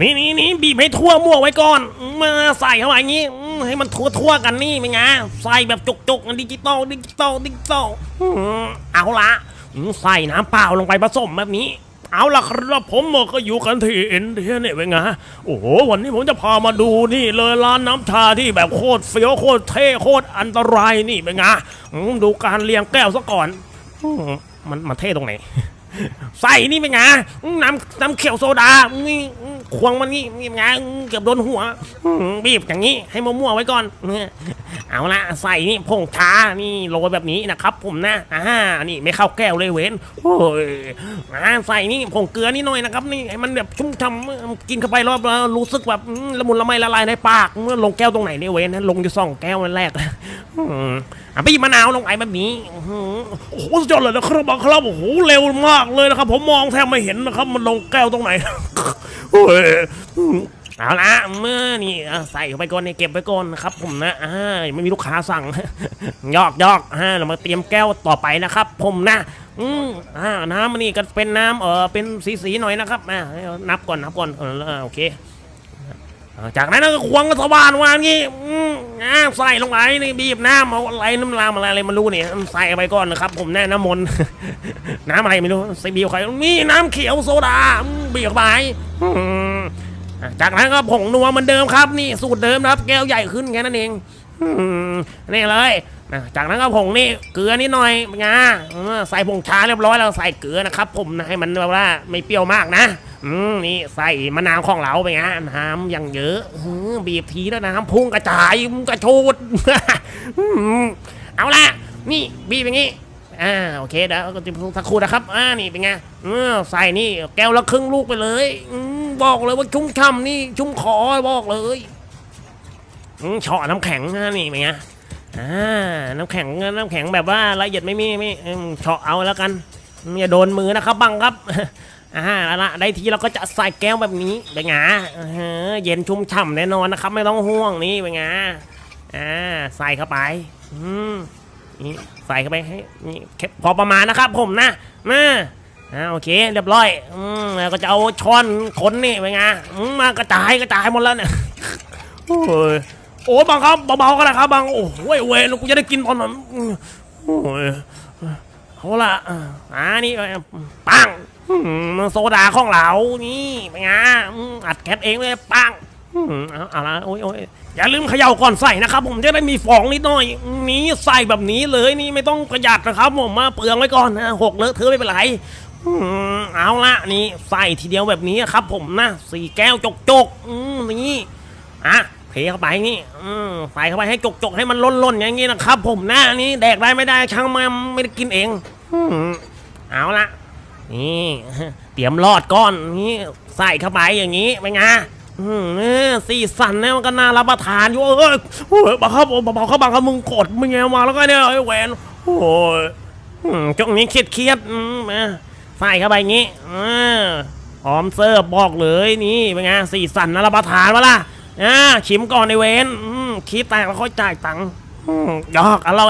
นี่นี่นี่บีบให้ทั่วมั่วไว้ก่อนมาใส่เข้าไปอย่างงี้ให้มันทั่วทั่วๆกันนี่เป็นไงใส่แบบจุกๆดิจิตอลดิจิตอลดิจิตอลเอาละใส่น้ำเปล่าลงไปผสมแบบนี้ เอาละครับผมก็อยู่กันที่เอินเดียเนี่ยเป็นไงโอ้โหวันนี้ผมจะพามาดูนี่เลยร้านน้ำชาที่แบบโคตรเฟี้ยวโคตรเท่โคตรอันตรายนี่เป็นไงดูการเรียงแก้วซะก่อนมันมันเท่ตรงไหน ใส่นี่เป็นไงน้ำน้ำเขียวโซดานี่ควงมันนี่เป็นไงเกือบโดนหัวบีบอย่างนี้ ให้มั่วๆไว้ก่อนเอาละใส่นี่ผงชานี่โรยแบบนี้นะครับ ผมนะอ่านี่ไม่เข้าแก้วเลยเว้นโอ้ยอาใส่นี่ผงเกลือนี่หน่อยนะครับ นี่มันแบบชุ่มฉ่ำกินเข้าไปรอบแล้วรู้สึกแบบละมุนละไมละลายในปากเมื่อลงแก้วตรงไหนเนี่ยเว้นะลงอยู่สองแก้วแรก อืมอะบีบมะนาวลงไปแบบนี้อื้อหือโอ้โหสุดยอดเลยนะครับครับโอ้โหเร็วมากเลยนะครับ ผมมองแทบไม่เห็นนะครับ มันลงแก้วตรงไหนโอ้ยเอาละเมื่อนี่ใส่เข้าไปก่อนเนี่ยเก็บไว้ก่อนนะครับ ผมนะอ่าไม่มีลูกค้าสั่งยอกยอกอ่าเรามาเตรียมแก้วต่อไปนะครับ ผมนะอืมอ่าน้ำนี่ก็เป็นน้ำเออเป็นสีๆหน่อยนะครับอ่านับก่อนนับก่อนเออโอเค จากนั้นก็ควงสว่านวางงี้อืมอ่าใส่ลงไปนี่บีบน้ำเอาอะไรน้ำลามอะไรอะไรไมารู้เนี่ยใส่ไปก่อนนะครับ ผมแน่น้ำมนน้ำอะไรไม่รู้ใส่บีบใครนี่น้ำเขียวโซดาบีบไปจากนั้นก็ผงนัวเหมือนเดิมครับ นี่สูตรเดิมครับ แก้วใหญ่ขึ้นแค่นั้นเองนี่เลยจากนั้นก็ผงนี่เกลือนิดหน่อยไงเออใส่ผงชาเรียบร้อยแล้วใส่เกลือนะครับ ผมนะให้มันแบบว่าไม่เปรี้ยวมากนะ อืมนี่ใส่มะนาวของเราไปฮะน้ำอย่างเยอะอืมบีบทีแล้วน้ำพุ่งกระจายกระชูด อืมเอาละนี่บีบอย่างงี้อ่าโอเคเดี๋ยวก็จะสักครู่นะครับอ่านี่เป็นไงเออใส่นี่แก้วละครึ่งลูกไปเลยอืมบอกเลยว่าชุ่มฉ่ำนี่ชุ่มคอบอกเลยอืมเฉาะน้ำแข็งนะนี่เป็นไงอ่าน้ำแข็งน้ำแข็งแบบว่าละเอียดไม่มีไม่อมเฉาะเอาแล้วกันอย่าโดนมือนะครับบังครับ อ่าแล้วละได้ทีเราก็จะใส่แก้วแบบนี้เป็นไงเออเย็นชุ่มฉ่ำแน่นอนนะครับ ไม่ต้องห่วงนี่เป็นไงอ่าใส่เข้าไปอืมนี่ใส่เข้าไปให้นี่แค่พอประมาณนะครับ ผมนะมาอ่าโอเค เรียบร้อยอืมแล้วก็จะเอาช้อนคนนี่เป็นไงอืมมากระจายกระจายหมดแล้วเนี่ยโอ้ยโอ้บังครับเบาๆก็ได้ครับบังโอ้ยเวรกูจะได้กินตอนนั้นโอ้ย เอาละอ่าอ่านี่ปังโซดาของเรานี่เป็นไงอัดแคทเองเลยปังเอาละโอ้ยโอ้ยอย่าลืมเขย่าก่อนใส่นะครับ ผมจะได้มีฟองนิดหน่อย นี่ใส่แบบนี้เลยนี่ไม่ต้องประหยัดนะครับ ผมมาเปลืองไว้ก่อนนะหกเลอะเทอะไม่เป็นไรเอาละนี่ใส่ทีเดียวแบบนี้ครับ ผมนะสี่แก้วจกจกนี่อะเทเข้าไปนี่อืใส่เข้าไปให้จกจกให้มันล้นล้นๆอย่างนี้นะครับ ผมนะนี่แดกได้ไม่ได้ช่างมันไม่ได้กินเอง เอาละนี่เตรียมรอดก้อนนี่ใส่เข้าไปอย่างนี้เป็นไงสีสันเนี่ยมันก็น่ารับประทานอยู่เอ้ยโอ้ยบังคับบังคับบังคับมึงกดมึงไงมาแล้วก็เนี่ยไอ้แหวนโอ้ยอืมช่วงนี้เครียดเครียดมาใส่เข้าไปอย่างงี้อ่าพร้อมเสิร์ฟบอกเลยนี่เป็นไงสีสันนะรับประทานวะล่ะอ่าชิมก่อนในเวนคิดแตกแล้วค่อยจ่ายตังค์ยอกอร่อย